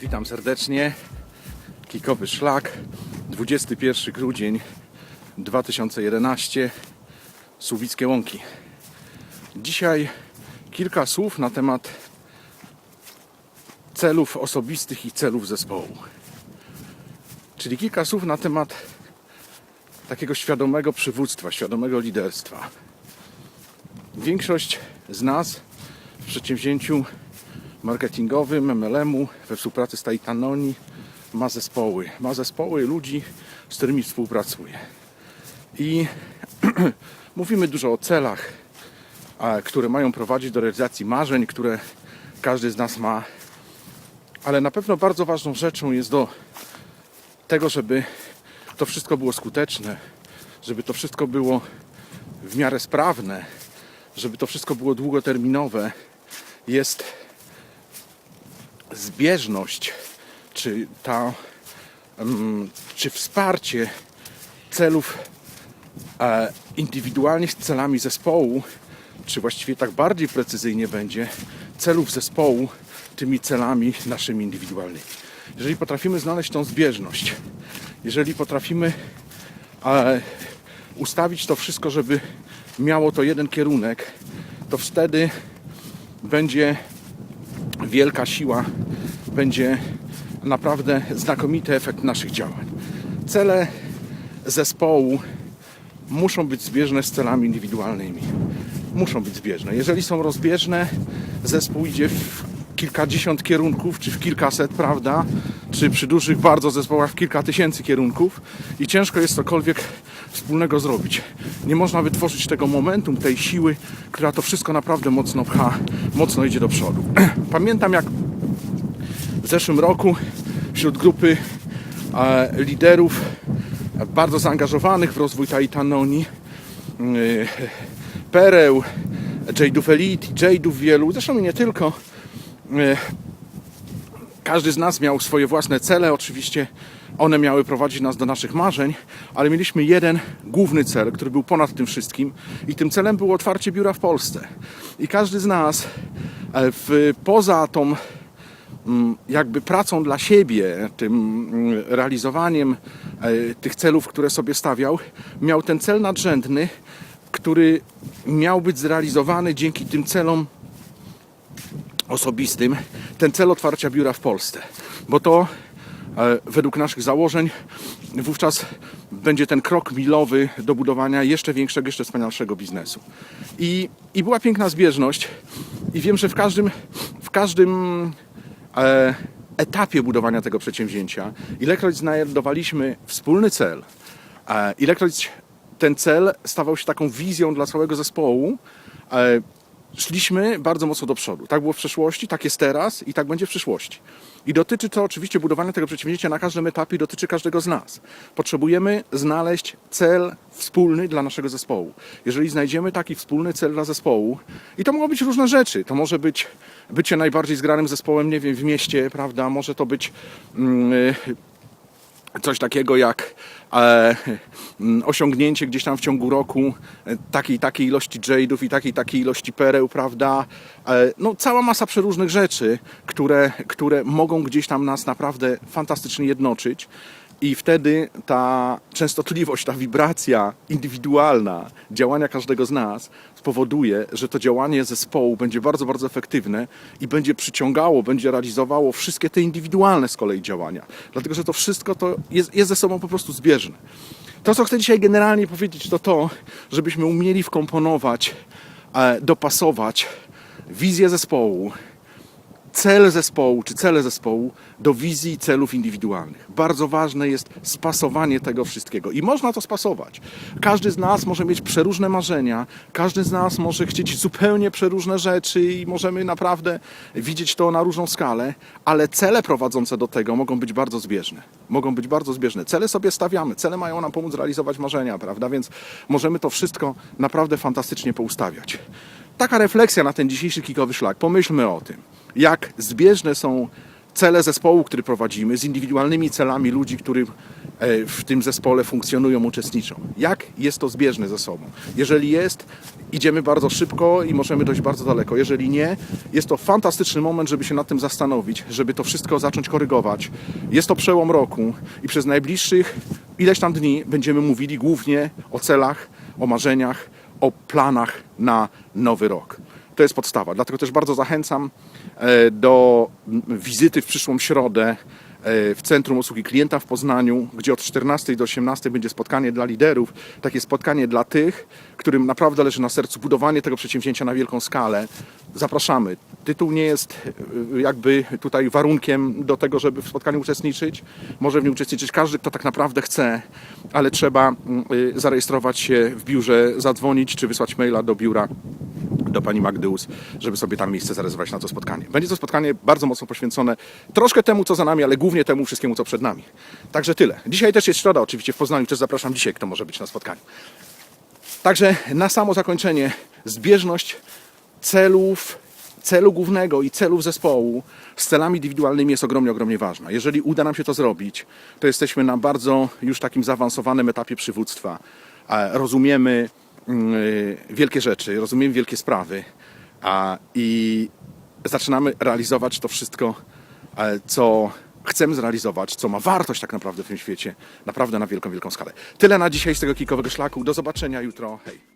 Witam serdecznie. Kikowy szlak. 21 grudzień 2011. Suwickie Łąki. Dzisiaj kilka słów na temat celów osobistych i celów zespołu. Czyli kilka słów na temat takiego świadomego przywództwa, świadomego liderstwa. Większość z nas w przedsięwzięciu marketingowym, MLM-u, we współpracy z Taitanoni ma zespoły. Ma zespoły ludzi, z którymi współpracuje. I mówimy dużo o celach, które mają prowadzić do realizacji marzeń, które każdy z nas ma. Ale na pewno bardzo ważną rzeczą jest do tego, żeby to wszystko było skuteczne, żeby to wszystko było w miarę sprawne, żeby to wszystko było długoterminowe, jest zbieżność, czy ta, mm, czy wsparcie celów e, indywidualnych z celami zespołu, czy właściwie tak bardziej precyzyjnie będzie, celów zespołu tymi celami naszymi indywidualnymi. Jeżeli potrafimy znaleźć tą zbieżność, jeżeli potrafimy e, ustawić to wszystko, żeby miało to jeden kierunek, to wtedy będzie wielka siła, będzie naprawdę znakomity efekt naszych działań. Cele zespołu muszą być zbieżne z celami indywidualnymi. Muszą być zbieżne. Jeżeli są rozbieżne, zespół idzie w kilkadziesiąt kierunków, czy w kilkaset, prawda? Czy przy dużych bardzo zespołach w kilka tysięcy kierunków i ciężko jest cokolwiek wspólnego zrobić. Nie można wytworzyć tego momentum, tej siły, która to wszystko naprawdę mocno pcha, mocno idzie do przodu. Pamiętam jak w zeszłym roku wśród grupy e, liderów e, bardzo zaangażowanych w rozwój Taitanoni e, pereł, Jade'ów Elite, Jade'ów wielu, zresztą nie tylko. Każdy z nas miał swoje własne cele, oczywiście one miały prowadzić nas do naszych marzeń, ale mieliśmy jeden główny cel, który był ponad tym wszystkim i tym celem było otwarcie biura w Polsce. I każdy z nas e, w, poza tą mm, jakby pracą dla siebie, tym mm, realizowaniem e, tych celów, które sobie stawiał, miał ten cel nadrzędny, który miał być zrealizowany dzięki tym celom osobistym, ten cel otwarcia biura w Polsce. Bo to według naszych założeń wówczas będzie ten krok milowy do budowania jeszcze większego, jeszcze wspanialszego biznesu. I, i była piękna zbieżność i wiem, że w każdym, w każdym e, etapie budowania tego przedsięwzięcia, ilekroć znajdowaliśmy wspólny cel, e, ilekroć ten cel stawał się taką wizją dla całego zespołu, e, szliśmy bardzo mocno do przodu. Tak było w przeszłości, tak jest teraz i tak będzie w przyszłości. I dotyczy to oczywiście budowania tego przedsięwzięcia na każdym etapie, dotyczy każdego z nas. Potrzebujemy znaleźć cel wspólny dla naszego zespołu. Jeżeli znajdziemy taki wspólny cel dla zespołu, i to mogą być różne rzeczy, to może być bycie najbardziej zgranym zespołem, nie wiem, w mieście, prawda, może to być mm, coś takiego jak e, mm, osiągnięcie gdzieś tam w ciągu roku e, takiej takiej ilości jade'ów i takiej takiej ilości pereł, prawda? E, no cała masa przeróżnych rzeczy, które, które mogą gdzieś tam nas naprawdę fantastycznie jednoczyć. I wtedy ta częstotliwość, ta wibracja indywidualna działania każdego z nas spowoduje, że to działanie zespołu będzie bardzo, bardzo efektywne i będzie przyciągało, będzie realizowało wszystkie te indywidualne z kolei działania. Dlatego, że to wszystko to jest, jest ze sobą po prostu zbieżne. To, co chcę dzisiaj generalnie powiedzieć, to to, żebyśmy umieli wkomponować, e, dopasować wizję zespołu, cel zespołu czy cele zespołu do wizji celów indywidualnych. Bardzo ważne jest spasowanie tego wszystkiego i można to spasować. Każdy z nas może mieć przeróżne marzenia, każdy z nas może chcieć zupełnie przeróżne rzeczy i możemy naprawdę widzieć to na różną skalę, ale cele prowadzące do tego mogą być bardzo zbieżne. Mogą być bardzo zbieżne. Cele sobie stawiamy, cele mają nam pomóc realizować marzenia, prawda? Więc możemy to wszystko naprawdę fantastycznie poustawiać. Taka refleksja na ten dzisiejszy kikowy szlak. Pomyślmy o tym jak zbieżne są cele zespołu, który prowadzimy, z indywidualnymi celami ludzi, który, e, w tym zespole funkcjonują, uczestniczą. Jak jest to zbieżne ze sobą? Jeżeli jest, idziemy bardzo szybko i możemy dojść bardzo daleko. Jeżeli nie, jest to fantastyczny moment, żeby się nad tym zastanowić, żeby to wszystko zacząć korygować. Jest to przełom roku i przez najbliższych ileś tam dni będziemy mówili głównie o celach, o marzeniach, o planach na nowy rok. To jest podstawa. Dlatego też bardzo zachęcam e, do wizyty w przyszłą środę e, w Centrum Usługi Klienta w Poznaniu, gdzie od 14 do 18 będzie spotkanie dla liderów, takie spotkanie dla tych, którym naprawdę leży na sercu budowanie tego przedsięwzięcia na wielką skalę. Zapraszamy. Tytuł nie jest e, jakby tutaj warunkiem do tego, żeby w spotkaniu uczestniczyć. Może w nim uczestniczyć każdy, kto tak naprawdę chce, ale trzeba mm, zarejestrować się w biurze, zadzwonić czy wysłać maila do biura do pani Magdeus, żeby sobie tam miejsce zarezerwować na to spotkanie. Będzie to spotkanie bardzo mocno poświęcone troszkę temu, co za nami, ale głównie temu wszystkiemu, co przed nami. Także tyle. Dzisiaj też jest środa, oczywiście w Poznaniu, też zapraszam dzisiaj, kto może być na spotkaniu. Także na samo zakończenie zbieżność celów, celu głównego i celów zespołu z celami indywidualnymi jest ogromnie, ogromnie ważna. Jeżeli uda nam się to zrobić, to jesteśmy na bardzo już takim zaawansowanym etapie przywództwa. Rozumiemy wielkie rzeczy, rozumiemy wielkie sprawy a, i zaczynamy realizować to wszystko, e, co chcemy zrealizować, co ma wartość tak naprawdę w tym świecie, naprawdę na wielką, wielką skalę. Tyle na dzisiaj z tego kikowego szlaku. Do zobaczenia jutro. Hej.